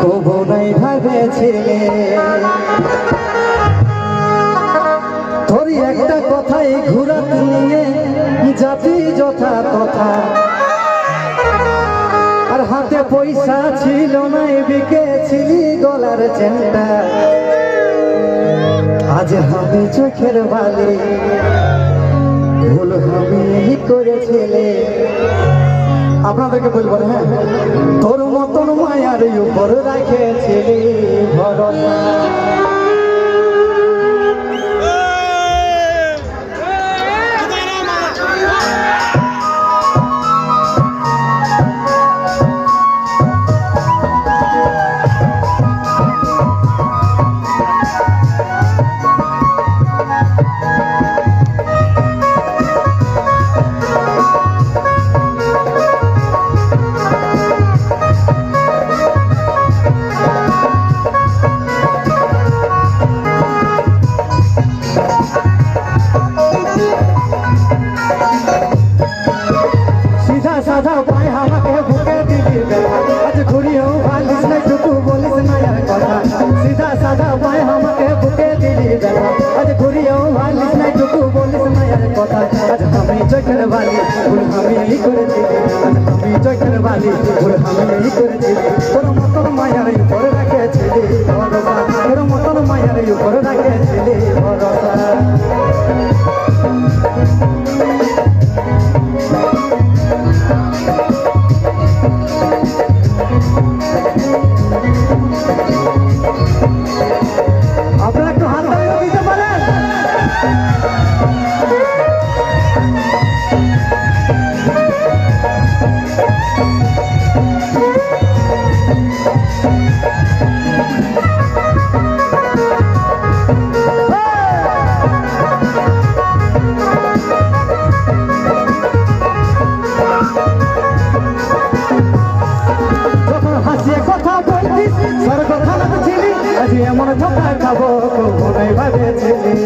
কবু নাই ভাবেছিলে তোর একটা কথাই ঘুরাত নিয়ে জাতি যথা তথা। আর হাতে পয়সা ছিল না বিকেছিলি গলার চেনটা। আজ আমি চোখের বালি, ভুল আমি করেছিলে। আপনাদেরকে বলব হ্যাঁ? তোর মতন মায়ার উপর রাখেছিলি ভরসা। চকের বালি ভুল আমি এই করেছি। আমি চকের বালি ভুল আমি এই করেছি। এমন ধোকা খাব মনে ভাবেছিলি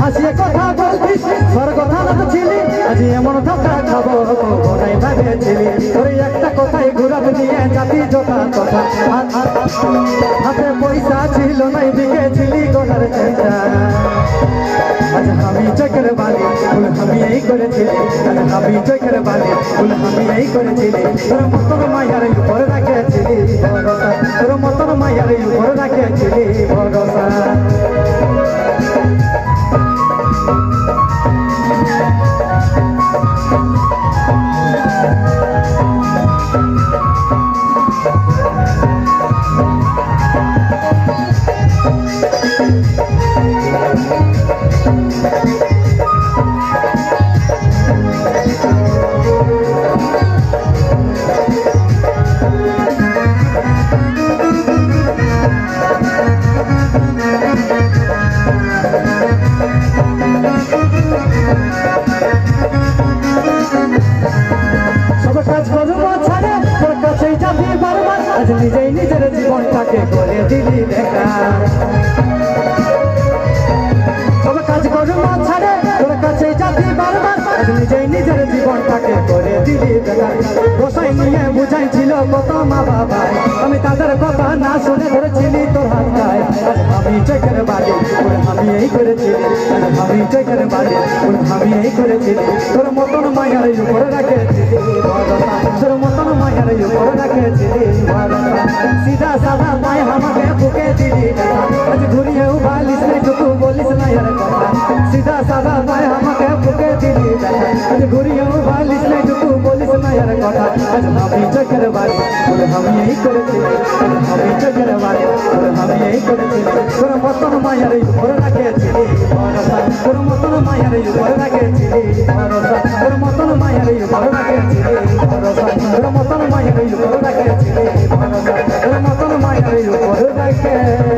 হাসিয়ে কথা বলতিস সর কথা না ছিলি, আজ এমন ধোকা খাব ভাবেছিলি তোর একটা কথাই ঘুরাব নিয়ে জাতি যথা কথা। হাত- পয়সা ছিল নাই বিকেছিলি গলার চেষ্টা? আজ আমি চোখের বালি, ফুল আমি এই করেছিলি। আজ আমি চোখের বালি, ফুল আমি এই করেছিলি। তোর মতন মায়ার উপর রাখেছিলি ভরসা। তোর মতন মায়ার উপর রাখেছিলি ভরসা। কাজ করব ছাড়ে। তোর কাছেই যাবি বারবার আজ নিজেই নিজের জীবনটাকে করে দিলি দেখা। সব কাজ করব ছাড়ে। তোর কাছেই যাবি বারবার আজ নিজেই নিজের জীবনটাকে করে দিলি দেখা। বসাই নিয়ে বুঝাইছিল কত মা বাবা আমি তাদের কথা না শুনে ধরেছিলি তোর হাত গায়ে আজ আমি চোখের বাড়ি আমি এই করেছিলি। আমি চোখের বাড়ি আমি এই করেছিলি। তোর মতন মায়ার উপরে রাখেছিলি আমাকে দিলি সিধা সাদা তাই আমাকে বুকে দিলি আজ ঘুরিয়েও বালিস নাই তুকু বলিস না এর কথা সিধা সাদা তাই আমাকে বুকে দিলি আজ ঘুরিয়েও বালিস নাই তুকু বলিস না এর কথা আজ আমি চকের বাড়ি আমি এই করেছি আমি চকের বাড়ি আমি এই করেছি তোর মতন মায়ের উপরে রাখেছি তোর মতন মায়ের উপরে রাখেছি তোর মতন মায়ের উপরে রাখেছি তোর মতন মতন মায়ের উপর দেখে।